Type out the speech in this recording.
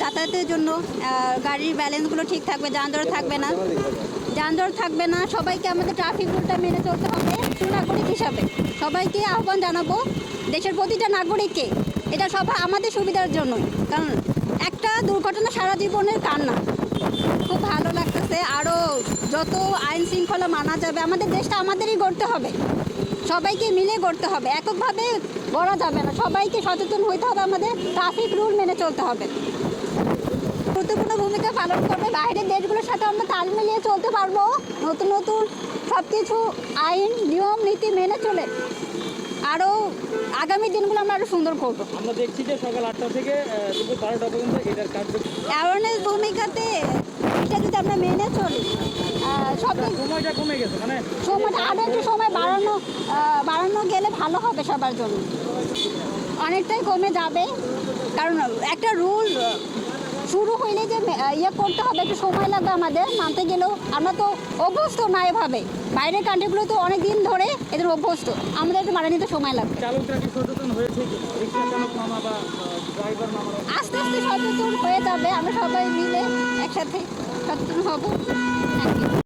যাতায়াতের জন্য গাড়ির ব্যালেন্সগুলো ঠিক থাকবে, যানজট থাকবে না। যানজট থাকবে না, সবাইকে আমাদের ট্রাফিক রুলটা মেনে চলতে হবে সুনাগরিক হিসাবে। সবাইকে আহ্বান জানাব, দেশের প্রতিটা নাগরিককে, এটা সব আমাদের সুবিধার জন্য। কারণ একটা দুর্ঘটনা সারা জীবনের কান্না। খুব ভালো লাগতেছে আরও যত আইন শৃঙ্খলা মানা যাবে, আমাদের দেশটা আমাদেরই গড়তে হবে। সবাইকে মিলে গড়তে হবে। এককভাবে গড়া যাবে না। সবাইকে সচেতন হইতে হবে আমাদের। ট্রাফিক রুল মেনে চলতে হবে। গুরুত্বপূর্ণ ভূমিকা পালন করবে। বাইরের দেশগুলোর সাথে আমরা তাল মিলিয়ে চলতে পারব। নতুন নতুন সব কিছু আইন নিয়ম নীতি মেনে চলে। আরও আগামী দিনগুলো আমরা আরও সুন্দর করব। আমরা দেখছি যে সকাল আটটা থেকে দুপুর বারোটা পর্যন্ত এটার কার্য অ্যাওয়ারনেস ভূমিকাতে এটা যদি আমরা মেনে চলি আহ, সময়টা কমে গেছে মানে সময়টা আরও একটু সময় বাড়ানো বাড়ানো গেলে ভালো হবে সবার জন্য। অনেকটাই কমে যাবে। কারণ একটা রুল শুরু হইলে যে ইয়ে করতে হবে একটু সময় লাগবে আমাদের মানতে গেলেও আমরা তো অভ্যস্ত না এভাবে। বাইরের কান্ট্রিগুলো তো অনেক দিন ধরে এদের অভ্যস্ত। আমাদের একটু মারা নিতে সময় লাগবে। আস্তে আস্তে সচেতন হয়ে যাবে। আমরা সবাই মিলে একসাথে সচেতন হব। Thank you